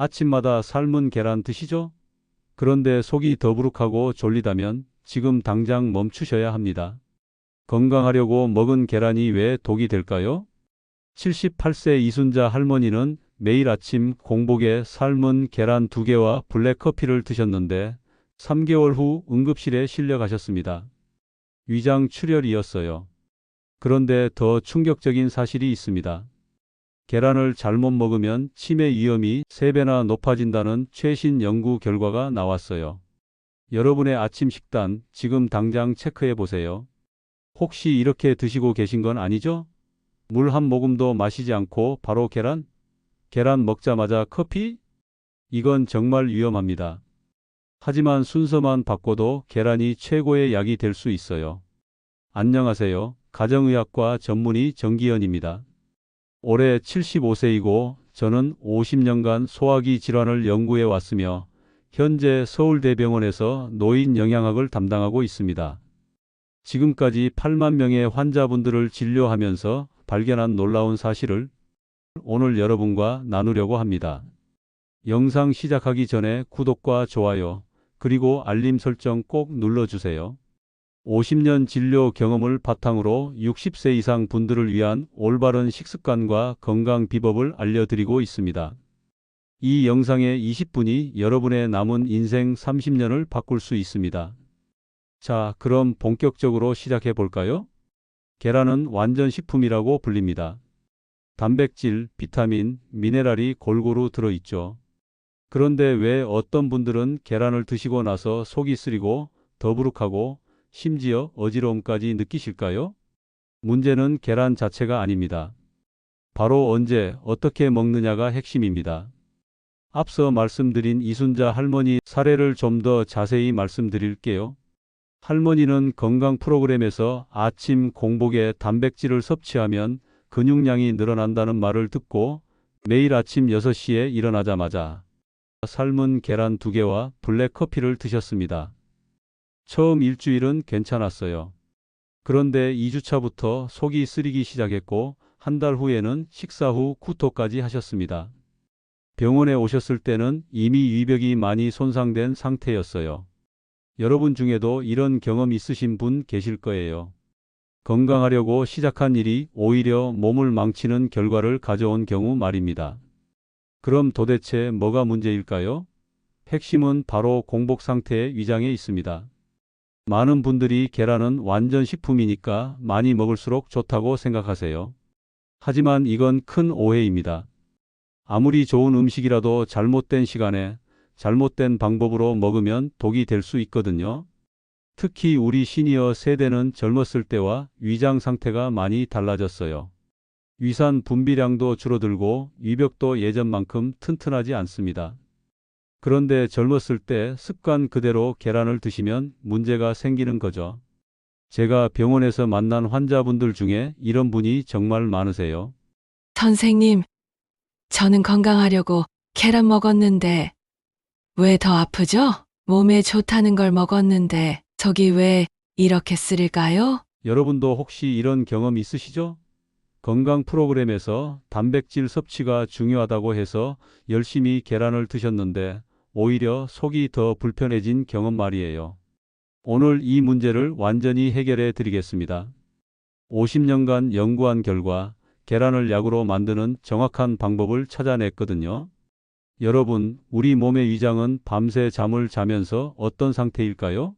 아침마다 삶은 계란 드시죠? 그런데 속이 더부룩하고 졸리다면 지금 당장 멈추셔야 합니다. 건강하려고 먹은 계란이 왜 독이 될까요? 78세 이순자 할머니는 매일 아침 공복에 삶은 계란 두 개와 블랙커피를 드셨는데 3개월 후 응급실에 실려 가셨습니다. 위장 출혈이었어요. 그런데 더 충격적인 사실이 있습니다. 계란을 잘못 먹으면 치매 위험이 3배나 높아진다는 최신 연구 결과가 나왔어요. 여러분의 아침 식단 지금 당장 체크해 보세요. 혹시 이렇게 드시고 계신 건 아니죠? 물 한 모금도 마시지 않고 바로 계란? 계란 먹자마자 커피? 이건 정말 위험합니다. 하지만 순서만 바꿔도 계란이 최고의 약이 될 수 있어요. 안녕하세요. 가정의학과 전문의 정기현입니다. 올해 75세이고 저는 50년간 소화기 질환을 연구해 왔으며 현재 서울대병원에서 노인 영양학을 담당하고 있습니다. 지금까지 8만 명의 환자분들을 진료하면서 발견한 놀라운 사실을 오늘 여러분과 나누려고 합니다. 영상 시작하기 전에 구독과 좋아요, 그리고 알림 설정 꼭 눌러주세요. 50년 진료 경험을 바탕으로 60세 이상 분들을 위한 올바른 식습관과 건강 비법을 알려드리고 있습니다. 이 영상의 20분이 여러분의 남은 인생 30년을 바꿀 수 있습니다. 자, 그럼 본격적으로 시작해 볼까요? 계란은 완전 식품이라고 불립니다. 단백질, 비타민, 미네랄이 골고루 들어있죠. 그런데 왜 어떤 분들은 계란을 드시고 나서 속이 쓰리고 더부룩하고 심지어 어지러움까지 느끼실까요? 문제는 계란 자체가 아닙니다. 바로 언제 어떻게 먹느냐가 핵심입니다. 앞서 말씀드린 이순자 할머니 사례를 좀 더 자세히 말씀드릴게요. 할머니는 건강 프로그램에서 아침 공복에 단백질을 섭취하면 근육량이 늘어난다는 말을 듣고 매일 아침 6시에 일어나자마자 삶은 계란 두 개와 블랙커피를 드셨습니다. 처음 일주일은 괜찮았어요. 그런데 2주차부터 속이 쓰리기 시작했고 한 달 후에는 식사 후 구토까지 하셨습니다. 병원에 오셨을 때는 이미 위벽이 많이 손상된 상태였어요. 여러분 중에도 이런 경험 있으신 분 계실 거예요. 건강하려고 시작한 일이 오히려 몸을 망치는 결과를 가져온 경우 말입니다. 그럼 도대체 뭐가 문제일까요? 핵심은 바로 공복 상태의 위장에 있습니다. 많은 분들이 계란은 완전 식품이니까 많이 먹을수록 좋다고 생각하세요. 하지만 이건 큰 오해입니다. 아무리 좋은 음식이라도 잘못된 시간에 잘못된 방법으로 먹으면 독이 될 수 있거든요. 특히 우리 시니어 세대는 젊었을 때와 위장 상태가 많이 달라졌어요. 위산 분비량도 줄어들고 위벽도 예전만큼 튼튼하지 않습니다. 그런데 젊었을 때 습관 그대로 계란을 드시면 문제가 생기는 거죠. 제가 병원에서 만난 환자분들 중에 이런 분이 정말 많으세요. 선생님, 저는 건강하려고 계란 먹었는데 왜 더 아프죠? 몸에 좋다는 걸 먹었는데 속이 왜 이렇게 쓰릴까요? 여러분도 혹시 이런 경험 있으시죠? 건강 프로그램에서 단백질 섭취가 중요하다고 해서 열심히 계란을 드셨는데 오히려 속이 더 불편해진 경험 말이에요. 오늘 이 문제를 완전히 해결해 드리겠습니다. 50년간 연구한 결과 계란을 약으로 만드는 정확한 방법을 찾아냈거든요. 여러분, 우리 몸의 위장은 밤새 잠을 자면서 어떤 상태일까요?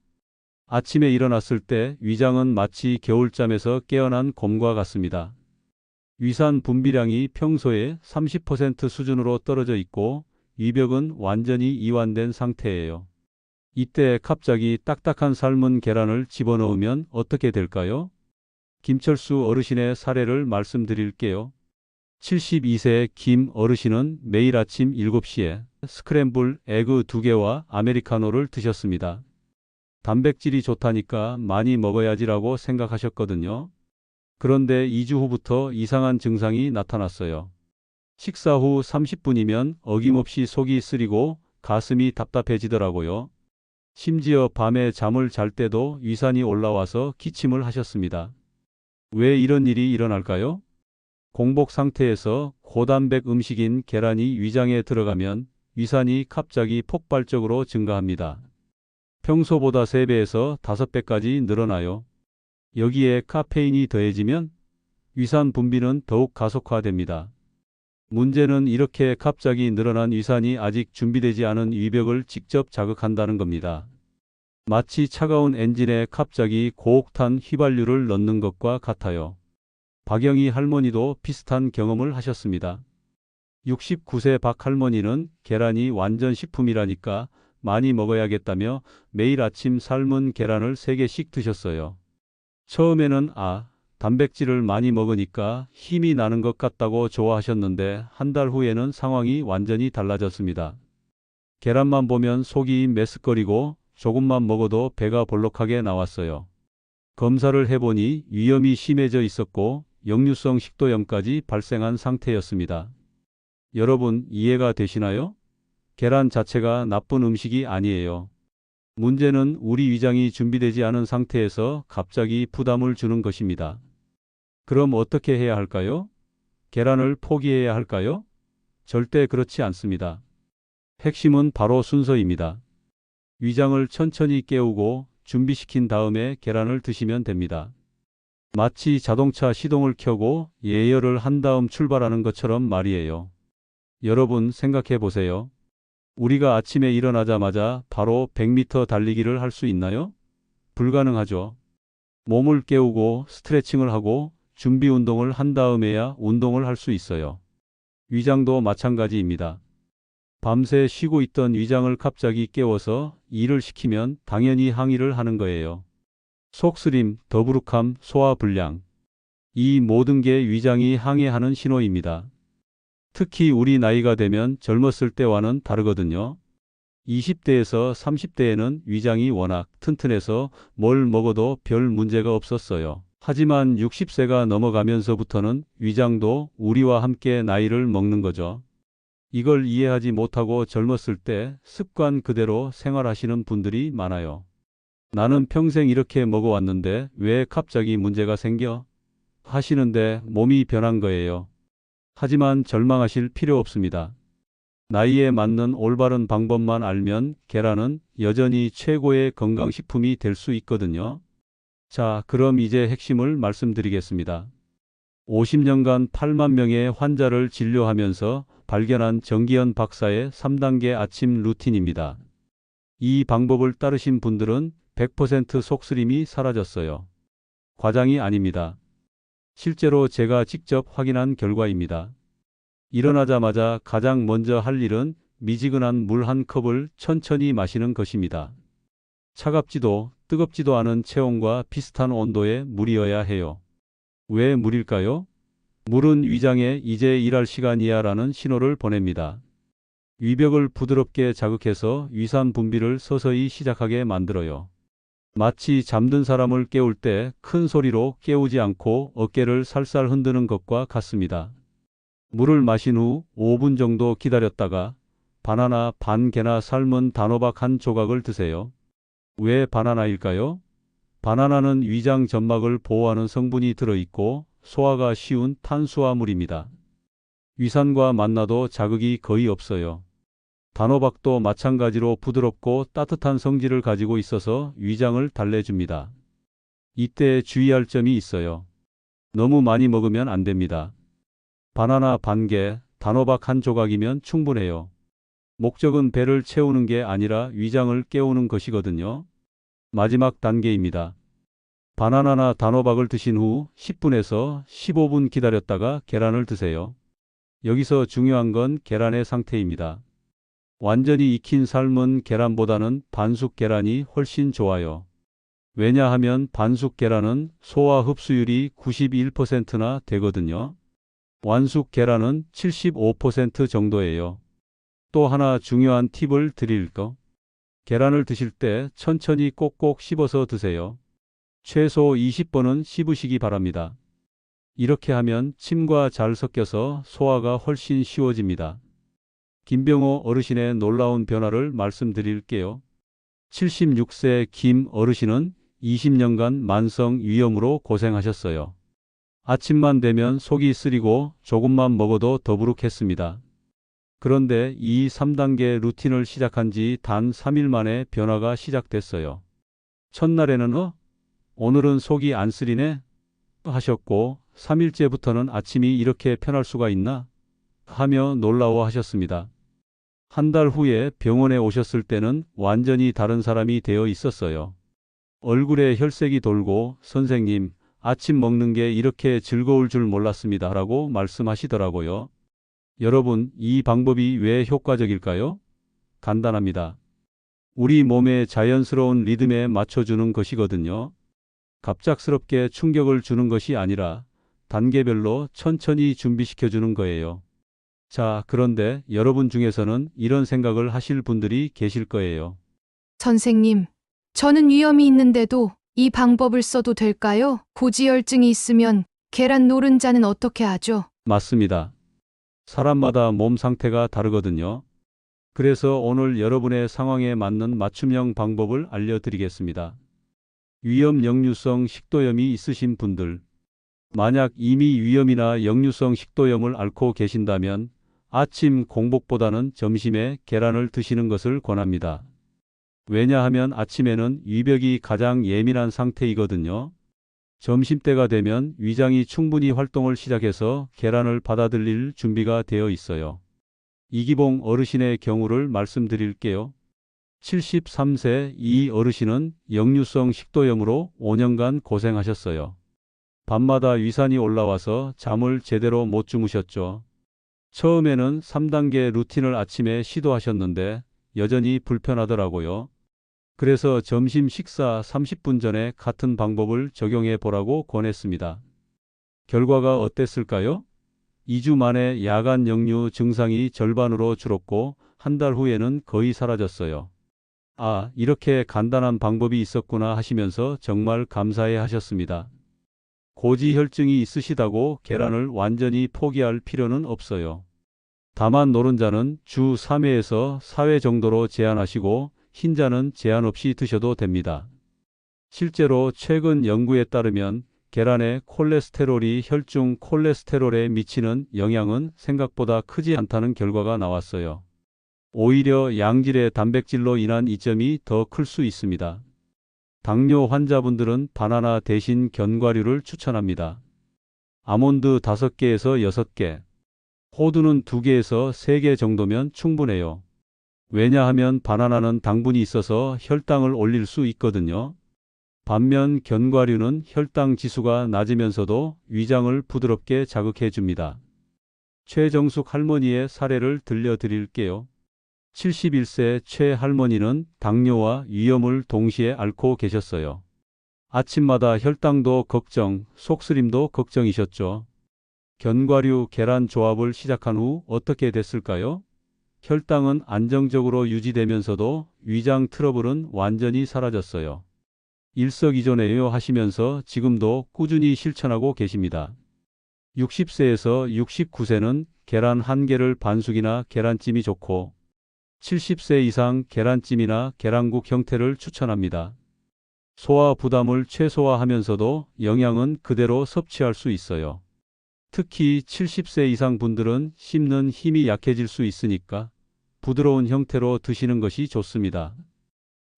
아침에 일어났을 때 위장은 마치 겨울잠에서 깨어난 곰과 같습니다. 위산 분비량이 평소에 30% 수준으로 떨어져 있고 위벽은 완전히 이완된 상태예요. 이때 갑자기 딱딱한 삶은 계란을 집어넣으면 어떻게 될까요? 김철수 어르신의 사례를 말씀드릴게요. 72세 김 어르신은 매일 아침 7시에 스크램블 에그 2개와 아메리카노를 드셨습니다. 단백질이 좋다니까 많이 먹어야지라고 생각하셨거든요. 그런데 2주 후부터 이상한 증상이 나타났어요. 식사 후 30분이면 어김없이 속이 쓰리고 가슴이 답답해지더라고요. 심지어 밤에 잠을 잘 때도 위산이 올라와서 기침을 하셨습니다. 왜 이런 일이 일어날까요? 공복 상태에서 고단백 음식인 계란이 위장에 들어가면 위산이 갑자기 폭발적으로 증가합니다. 평소보다 3배에서 5배까지 늘어나요. 여기에 카페인이 더해지면 위산 분비는 더욱 가속화됩니다. 문제는 이렇게 갑자기 늘어난 위산이 아직 준비되지 않은 위벽을 직접 자극한다는 겁니다. 마치 차가운 엔진에 갑자기 고옥탄 휘발유를 넣는 것과 같아요. 박영희 할머니도 비슷한 경험을 하셨습니다. 69세 박 할머니는 계란이 완전 식품이라니까 많이 먹어야겠다며 매일 아침 삶은 계란을 3개씩 드셨어요. 처음에는 아, 단백질을 많이 먹으니까 힘이 나는 것 같다고 좋아하셨는데 한 달 후에는 상황이 완전히 달라졌습니다. 계란만 보면 속이 메스꺼리고 조금만 먹어도 배가 볼록하게 나왔어요. 검사를 해보니 위염이 심해져 있었고 역류성 식도염까지 발생한 상태였습니다. 여러분 이해가 되시나요? 계란 자체가 나쁜 음식이 아니에요. 문제는 우리 위장이 준비되지 않은 상태에서 갑자기 부담을 주는 것입니다. 그럼 어떻게 해야 할까요? 계란을 포기해야 할까요? 절대 그렇지 않습니다. 핵심은 바로 순서입니다. 위장을 천천히 깨우고 준비시킨 다음에 계란을 드시면 됩니다. 마치 자동차 시동을 켜고 예열을 한 다음 출발하는 것처럼 말이에요. 여러분 생각해 보세요. 우리가 아침에 일어나자마자 바로 100m 달리기를 할 수 있나요? 불가능하죠. 몸을 깨우고 스트레칭을 하고 준비 운동을 한 다음에야 운동을 할 수 있어요. 위장도 마찬가지입니다. 밤새 쉬고 있던 위장을 갑자기 깨워서 일을 시키면 당연히 항의를 하는 거예요. 속쓰림, 더부룩함, 소화불량. 이 모든 게 위장이 항해하는 신호입니다. 특히 우리 나이가 되면 젊었을 때와는 다르거든요. 20대에서 30대에는 위장이 워낙 튼튼해서 뭘 먹어도 별 문제가 없었어요. 하지만 60세가 넘어가면서부터는 위장도 우리와 함께 나이를 먹는 거죠. 이걸 이해하지 못하고 젊었을 때 습관 그대로 생활하시는 분들이 많아요. 나는 평생 이렇게 먹어왔는데 왜 갑자기 문제가 생겨? 하시는데 몸이 변한 거예요. 하지만 절망하실 필요 없습니다. 나이에 맞는 올바른 방법만 알면 계란은 여전히 최고의 건강식품이 될 수 있거든요. 자, 그럼 이제 핵심을 말씀드리겠습니다. 50년간 8만 명의 환자를 진료하면서 발견한 정기현 박사의 3단계 아침 루틴입니다. 이 방법을 따르신 분들은 100% 속쓰림이 사라졌어요. 과장이 아닙니다. 실제로 제가 직접 확인한 결과입니다. 일어나자마자 가장 먼저 할 일은 미지근한 물 한 컵을 천천히 마시는 것입니다. 차갑지도 뜨겁지도 않은 체온과 비슷한 온도의 물이어야 해요. 왜 물일까요? 물은 위장에 이제 일할 시간이야 라는 신호를 보냅니다. 위벽을 부드럽게 자극해서 위산 분비를 서서히 시작하게 만들어요. 마치 잠든 사람을 깨울 때 큰 소리로 깨우지 않고 어깨를 살살 흔드는 것과 같습니다. 물을 마신 후 5분 정도 기다렸다가 바나나 반 개나 삶은 단호박 한 조각을 드세요. 왜 바나나일까요? 바나나는 위장 점막을 보호하는 성분이 들어있고 소화가 쉬운 탄수화물입니다. 위산과 만나도 자극이 거의 없어요. 단호박도 마찬가지로 부드럽고 따뜻한 성질을 가지고 있어서 위장을 달래줍니다. 이때 주의할 점이 있어요. 너무 많이 먹으면 안 됩니다. 바나나 반 개, 단호박 한 조각이면 충분해요. 목적은 배를 채우는 게 아니라 위장을 깨우는 것이거든요. 마지막 단계입니다. 바나나나 단호박을 드신 후 10분에서 15분 기다렸다가 계란을 드세요. 여기서 중요한 건 계란의 상태입니다. 완전히 익힌 삶은 계란보다는 반숙 계란이 훨씬 좋아요. 왜냐하면 반숙 계란은 소화 흡수율이 91%나 되거든요. 완숙 계란은 75% 정도예요. 또 하나 중요한 팁을 드릴 거. 계란을 드실 때 천천히 꼭꼭 씹어서 드세요. 최소 20번은 씹으시기 바랍니다. 이렇게 하면 침과 잘 섞여서 소화가 훨씬 쉬워집니다. 김병호 어르신의 놀라운 변화를 말씀드릴게요. 76세 김 어르신은 20년간 만성 위염으로 고생하셨어요. 아침만 되면 속이 쓰리고 조금만 먹어도 더부룩했습니다. 그런데 이 3단계 루틴을 시작한 지 단 3일 만에 변화가 시작됐어요. 첫날에는 어? 오늘은 속이 안 쓰리네? 하셨고 3일째부터는 아침이 이렇게 편할 수가 있나? 하며 놀라워 하셨습니다. 한 달 후에 병원에 오셨을 때는 완전히 다른 사람이 되어 있었어요. 얼굴에 혈색이 돌고 선생님, 아침 먹는 게 이렇게 즐거울 줄 몰랐습니다. 라고 말씀하시더라고요. 여러분, 이 방법이 왜 효과적일까요? 간단합니다. 우리 몸의 자연스러운 리듬에 맞춰주는 것이거든요. 갑작스럽게 충격을 주는 것이 아니라 단계별로 천천히 준비시켜주는 거예요. 자, 그런데 여러분 중에서는 이런 생각을 하실 분들이 계실 거예요. 선생님, 저는 위험이 있는데도 이 방법을 써도 될까요? 고지혈증이 있으면 계란 노른자는 어떻게 하죠? 맞습니다. 사람마다 몸 상태가 다르거든요. 그래서 오늘 여러분의 상황에 맞는 맞춤형 방법을 알려드리겠습니다. 위염 역류성 식도염이 있으신 분들, 만약 이미 위염이나 역류성 식도염을 앓고 계신다면 아침 공복보다는 점심에 계란을 드시는 것을 권합니다. 왜냐하면 아침에는 위벽이 가장 예민한 상태이거든요. 점심때가 되면 위장이 충분히 활동을 시작해서 계란을 받아들일 준비가 되어 있어요. 이기봉 어르신의 경우를 말씀드릴게요. 73세 이 어르신은 역류성 식도염으로 5년간 고생하셨어요. 밤마다 위산이 올라와서 잠을 제대로 못 주무셨죠. 처음에는 3단계 루틴을 아침에 시도하셨는데 여전히 불편하더라고요. 그래서 점심 식사 30분 전에 같은 방법을 적용해 보라고 권했습니다. 결과가 어땠을까요? 2주 만에 야간 역류 증상이 절반으로 줄었고 한 달 후에는 거의 사라졌어요. 아, 이렇게 간단한 방법이 있었구나 하시면서 정말 감사해 하셨습니다. 고지혈증이 있으시다고 계란을 완전히 포기할 필요는 없어요. 다만 노른자는 주 3회에서 4회 정도로 제한하시고 흰자는 제한 없이 드셔도 됩니다. 실제로 최근 연구에 따르면 계란의 콜레스테롤이 혈중 콜레스테롤에 미치는 영향은 생각보다 크지 않다는 결과가 나왔어요. 오히려 양질의 단백질로 인한 이점이 더 클 수 있습니다. 당뇨 환자분들은 바나나 대신 견과류를 추천합니다. 아몬드 5개에서 6개, 호두는 2개에서 3개 정도면 충분해요. 왜냐하면 바나나는 당분이 있어서 혈당을 올릴 수 있거든요. 반면 견과류는 혈당 지수가 낮으면서도 위장을 부드럽게 자극해 줍니다. 최정숙 할머니의 사례를 들려드릴게요. 71세 최 할머니는 당뇨와 위염을 동시에 앓고 계셨어요. 아침마다 혈당도 걱정, 속쓰림도 걱정이셨죠. 견과류 계란 조합을 시작한 후 어떻게 됐을까요? 혈당은 안정적으로 유지되면서도 위장 트러블은 완전히 사라졌어요. 일석이조네요 하시면서 지금도 꾸준히 실천하고 계십니다. 60세에서 69세는 계란 한 개를 반숙이나 계란찜이 좋고 70세 이상 계란찜이나 계란국 형태를 추천합니다. 소화 부담을 최소화하면서도 영양은 그대로 섭취할 수 있어요. 특히 70세 이상 분들은 씹는 힘이 약해질 수 있으니까 부드러운 형태로 드시는 것이 좋습니다.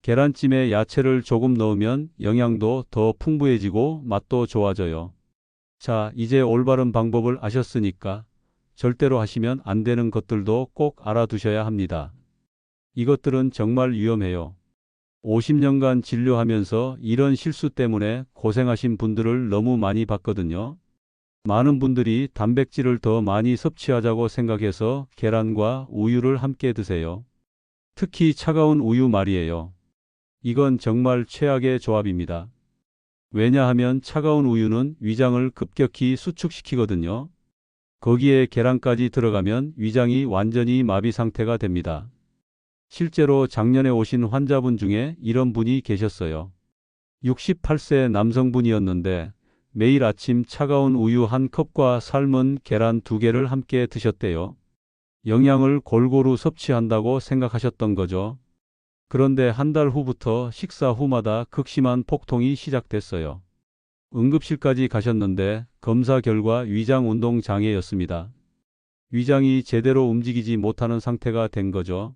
계란찜에 야채를 조금 넣으면 영양도 더 풍부해지고 맛도 좋아져요. 자, 이제 올바른 방법을 아셨으니까 절대로 하시면 안 되는 것들도 꼭 알아두셔야 합니다. 이것들은 정말 위험해요. 50년간 진료하면서 이런 실수 때문에 고생하신 분들을 너무 많이 봤거든요. 많은 분들이 단백질을 더 많이 섭취하자고 생각해서 계란과 우유를 함께 드세요. 특히 차가운 우유 말이에요. 이건 정말 최악의 조합입니다. 왜냐하면 차가운 우유는 위장을 급격히 수축시키거든요. 거기에 계란까지 들어가면 위장이 완전히 마비 상태가 됩니다. 실제로 작년에 오신 환자분 중에 이런 분이 계셨어요. 68세 남성분이었는데 매일 아침 차가운 우유 한 컵과 삶은 계란 두 개를 함께 드셨대요. 영양을 골고루 섭취한다고 생각하셨던 거죠. 그런데 한 달 후부터 식사 후마다 극심한 폭통이 시작됐어요. 응급실까지 가셨는데 검사 결과 위장 운동 장애였습니다. 위장이 제대로 움직이지 못하는 상태가 된 거죠.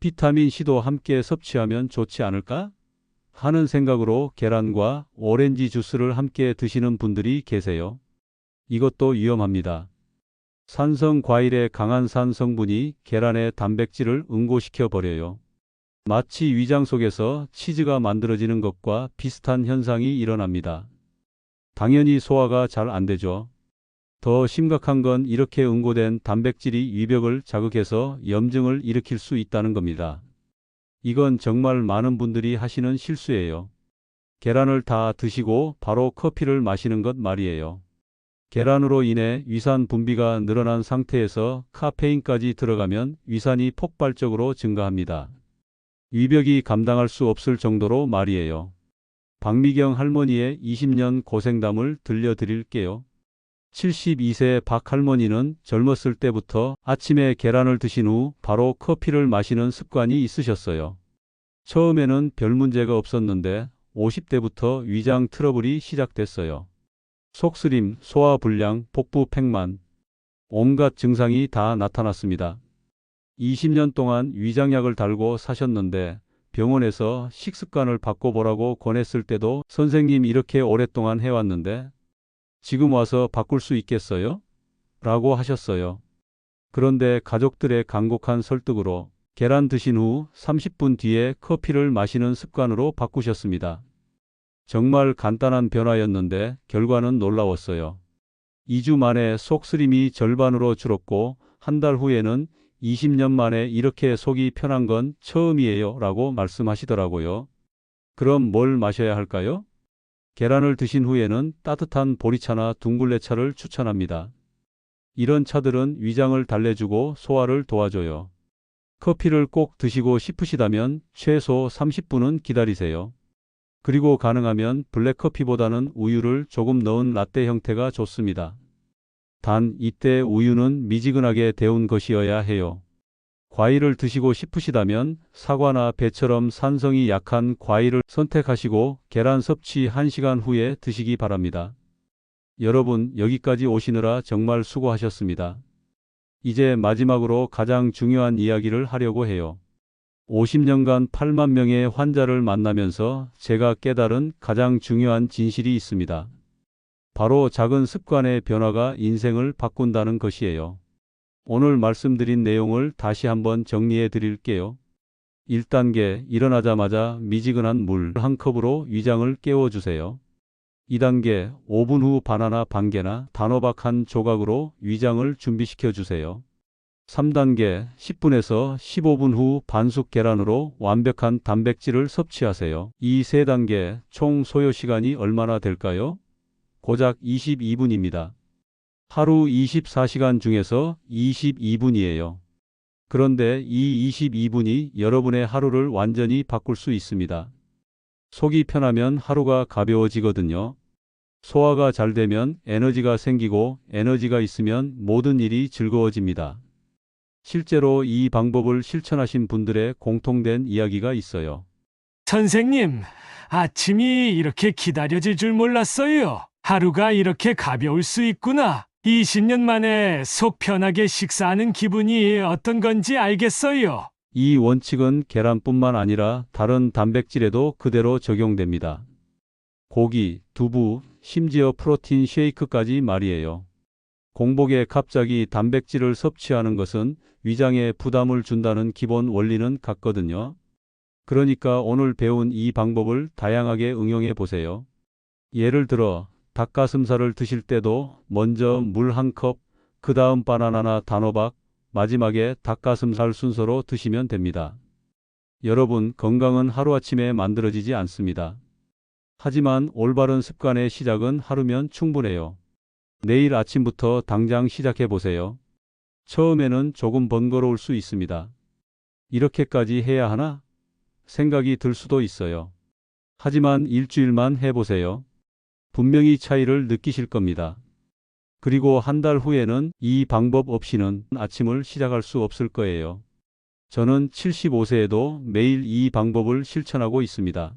비타민 C도 함께 섭취하면 좋지 않을까? 하는 생각으로 계란과 오렌지 주스를 함께 드시는 분들이 계세요. 이것도 위험합니다. 산성 과일의 강한 산 성분이 계란의 단백질을 응고시켜 버려요. 마치 위장 속에서 치즈가 만들어지는 것과 비슷한 현상이 일어납니다. 당연히 소화가 잘 안 되죠. 더 심각한 건 이렇게 응고된 단백질이 위벽을 자극해서 염증을 일으킬 수 있다는 겁니다. 이건 정말 많은 분들이 하시는 실수예요. 계란을 다 드시고 바로 커피를 마시는 것 말이에요. 계란으로 인해 위산 분비가 늘어난 상태에서 카페인까지 들어가면 위산이 폭발적으로 증가합니다. 위벽이 감당할 수 없을 정도로 말이에요. 박미경 할머니의 20년 고생담을 들려드릴게요. 72세 박 할머니는 젊었을 때부터 아침에 계란을 드신 후 바로 커피를 마시는 습관이 있으셨어요. 처음에는 별 문제가 없었는데 50대부터 위장 트러블이 시작됐어요. 속쓰림, 소화불량, 복부 팽만, 온갖 증상이 다 나타났습니다. 20년 동안 위장약을 달고 사셨는데 병원에서 식습관을 바꿔보라고 권했을 때도 선생님 이렇게 오랫동안 해왔는데 지금 와서 바꿀 수 있겠어요? 라고 하셨어요. 그런데 가족들의 간곡한 설득으로 계란 드신 후 30분 뒤에 커피를 마시는 습관으로 바꾸셨습니다. 정말 간단한 변화였는데 결과는 놀라웠어요. 2주 만에 속쓰림이 절반으로 줄었고 한 달 후에는 20년 만에 이렇게 속이 편한 건 처음이에요 라고 말씀하시더라고요. 그럼 뭘 마셔야 할까요? 계란을 드신 후에는 따뜻한 보리차나 둥글레차를 추천합니다. 이런 차들은 위장을 달래주고 소화를 도와줘요. 커피를 꼭 드시고 싶으시다면 최소 30분은 기다리세요. 그리고 가능하면 블랙커피보다는 우유를 조금 넣은 라떼 형태가 좋습니다. 단 이때 우유는 미지근하게 데운 것이어야 해요. 과일을 드시고 싶으시다면 사과나 배처럼 산성이 약한 과일을 선택하시고 계란 섭취 1시간 후에 드시기 바랍니다. 여러분 여기까지 오시느라 정말 수고하셨습니다. 이제 마지막으로 가장 중요한 이야기를 하려고 해요. 50년간 8만 명의 환자를 만나면서 제가 깨달은 가장 중요한 진실이 있습니다. 바로 작은 습관의 변화가 인생을 바꾼다는 것이에요. 오늘 말씀드린 내용을 다시 한번 정리해 드릴게요. 1단계 일어나자마자 미지근한 물 한 컵으로 위장을 깨워주세요. 2단계 5분 후 바나나 반 개나 단호박 한 조각으로 위장을 준비시켜 주세요. 3단계 10분에서 15분 후 반숙 계란으로 완벽한 단백질을 섭취하세요. 이 세 단계 총 소요 시간이 얼마나 될까요? 고작 22분입니다. 하루 24시간 중에서 22분이에요. 그런데 이 22분이 여러분의 하루를 완전히 바꿀 수 있습니다. 속이 편하면 하루가 가벼워지거든요. 소화가 잘 되면 에너지가 생기고 에너지가 있으면 모든 일이 즐거워집니다. 실제로 이 방법을 실천하신 분들의 공통된 이야기가 있어요. 선생님, 아침이 이렇게 기다려질 줄 몰랐어요. 하루가 이렇게 가벼울 수 있구나. 20년 만에 속 편하게 식사하는 기분이 어떤 건지 알겠어요. 이 원칙은 계란뿐만 아니라 다른 단백질에도 그대로 적용됩니다. 고기, 두부, 심지어 프로틴 쉐이크까지 말이에요. 공복에 갑자기 단백질을 섭취하는 것은 위장에 부담을 준다는 기본 원리는 같거든요. 그러니까 오늘 배운 이 방법을 다양하게 응용해 보세요. 예를 들어 닭가슴살을 드실 때도 먼저 물 한 컵, 그 다음 바나나나 단호박, 마지막에 닭가슴살 순서로 드시면 됩니다. 여러분, 건강은 하루아침에 만들어지지 않습니다. 하지만 올바른 습관의 시작은 하루면 충분해요. 내일 아침부터 당장 시작해 보세요. 처음에는 조금 번거로울 수 있습니다. 이렇게까지 해야 하나? 생각이 들 수도 있어요. 하지만 일주일만 해보세요. 분명히 차이를 느끼실 겁니다. 그리고 한 달 후에는 이 방법 없이는 아침을 시작할 수 없을 거예요. 저는 75세에도 매일 이 방법을 실천하고 있습니다.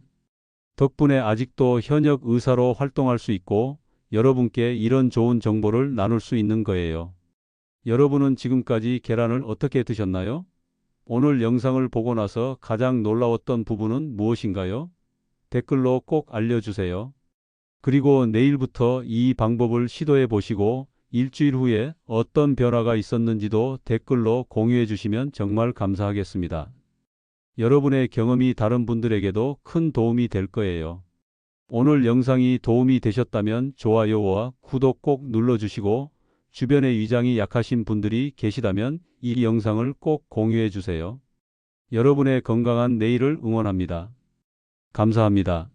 덕분에 아직도 현역 의사로 활동할 수 있고 여러분께 이런 좋은 정보를 나눌 수 있는 거예요. 여러분은 지금까지 계란을 어떻게 드셨나요? 오늘 영상을 보고 나서 가장 놀라웠던 부분은 무엇인가요? 댓글로 꼭 알려주세요. 그리고 내일부터 이 방법을 시도해 보시고 일주일 후에 어떤 변화가 있었는지도 댓글로 공유해 주시면 정말 감사하겠습니다. 여러분의 경험이 다른 분들에게도 큰 도움이 될 거예요. 오늘 영상이 도움이 되셨다면 좋아요와 구독 꼭 눌러주시고 주변에 위장이 약하신 분들이 계시다면 이 영상을 꼭 공유해 주세요. 여러분의 건강한 내일을 응원합니다. 감사합니다.